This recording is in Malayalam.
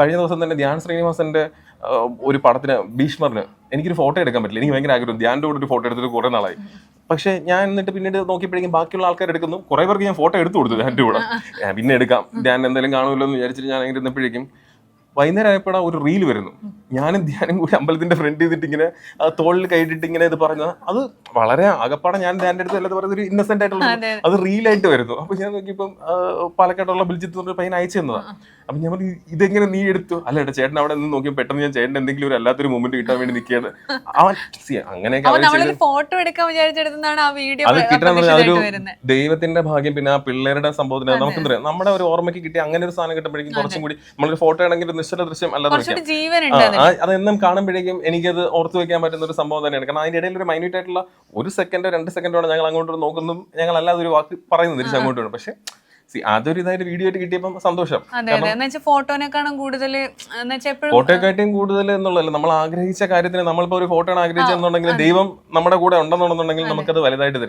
കഴിഞ്ഞ ദിവസം തന്നെ ധ്യാൻ ശ്രീനിവാസന്റെ ഒരു പടത്തിന് ഭീഷ്മറിന് എനിക്കൊരു ഫോട്ടോ എടുക്കാൻ പറ്റില്ല. എനിക്ക് ഭയങ്കര ആഗ്രഹം. ധ്യാന്റെ കൂടെ ഒരു ഫോട്ടോ എടുത്തിട്ട് കുറെ നാളായി. പക്ഷേ ഞാൻ എന്നിട്ട് പിന്നീട് നോക്കിയപ്പോഴേക്കും ബാക്കിയുള്ള ആൾക്കാർ എടുക്കുന്നു. കുറെ പേർക്ക് ഞാൻ ഫോട്ടോ എടുത്തു കൊടുത്തു ധ്യാന്റെ കൂടെ. ഞാൻ പിന്നെ എടുക്കാം. ധ്യാൻ എന്തെങ്കിലും കാണുമല്ലോ എന്ന് വിചാരിച്ചിട്ട് ഞാൻ അങ്ങനെ ഇരുന്നപ്പോഴേക്കും വൈകുന്നേരം ആയപ്പോഴാ ഒരു റീൽ വരുന്നു. ഞാനും ധ്യാനം കൂടി അമ്പലത്തിന്റെ ഫ്രണ്ട് ചെയ്തിട്ട് ഇങ്ങനെ ആ തോളിൽ കൈയിട്ടിട്ട് ഇങ്ങനെ ഇത് പറഞ്ഞ അത് വളരെ ആകപ്പാടെ ഞാൻ ധ്യാന്റെ അടുത്ത് അല്ലാതെ പറയുന്നത് ഒരു ഇന്നസെന്റ് ആയിട്ടുള്ള അത് റീലായിട്ട് വരുന്നു. അപ്പൊ ഞാൻ നോക്കിയപ്പം പാലക്കാട്ടുള്ള പാലക്കാടുള്ള ബിൽജിത്ത് പറഞ്ഞ പയ്യൻ അയച്ചു തന്നതാണ് അപ്പൊ ഞാൻ പറഞ്ഞു ഇതെങ്ങനെ നീ എടുത്തു? അല്ല ഏട്ടാ ചേട്ടൻ അവിടെ നിന്ന് നോക്കിയാൽ പെട്ടെന്ന് ഞാൻ ചേട്ടൻ എന്തെങ്കിലും ഒരു അല്ലാത്തൊരു മൂമെന്റ് കിട്ടാൻ വേണ്ടി നിൽക്കുകയാണ്. അവൻ അങ്ങനെയൊക്കെ ഫോട്ടോ എടുക്കാൻ വിചാരിച്ചെടുത്താണ് ആ വീഡിയോ അത് ഒരു ദൈവത്തിന്റെ ഭാഗ്യം പിന്നെ ആ പിള്ളേരുടെ സംഭവത്തിന് നമുക്ക് നമ്മുടെ ഒരു ഓർമ്മയ്ക്ക് കിട്ടിയ അങ്ങനെ ഒരു സാധനം കിട്ടുമ്പോഴേക്കും കുറച്ചും കൂടി നമ്മളൊരു ഫോട്ടോ ആണെങ്കിൽ നിശ്ചല ദൃശ്യം അല്ലാതെ ജീവനുണ്ട് അതെന്നും കാണുമ്പോഴേക്കും എനിക്കത് ഓർത്ത് വെക്കാൻ പറ്റുന്ന ഒരു സംഭവം തന്നെയാണ്. കാരണം അതിന്റെ ഇടയിൽ ഒരു മൈന്യൂട്ട് ആയിട്ടുള്ള ഒരു സെക്കൻഡോ രണ്ട് സെക്കൻഡോ ഞങ്ങൾ അങ്ങോട്ട് നോക്കുന്നു ഞങ്ങൾ അല്ലാതെ ഒരു വാക്ക് പറയുന്നു തിരിച്ച് അങ്ങോട്ട് പക്ഷെ അതൊരു ഇതായിട്ട് വീഡിയോ ആയിട്ട് കിട്ടിയപ്പോൾ സന്തോഷം. ഫോട്ടോനെക്കാളും കൂടുതൽ ഫോട്ടോയെക്കാട്ടിയും കൂടുതൽ എന്നുള്ളതല്ല. നമ്മൾ ആഗ്രഹിച്ച കാര്യത്തിന് നമ്മളിപ്പോ ഒരു ഫോട്ടോ ആണ് ആഗ്രഹിച്ചെന്നുണ്ടെങ്കിൽ ദൈവം നമ്മുടെ കൂടെ ഉണ്ടെന്നുണ്ടെന്നുണ്ടെങ്കിൽ നമുക്കത് വലുതായിട്ട് തരും.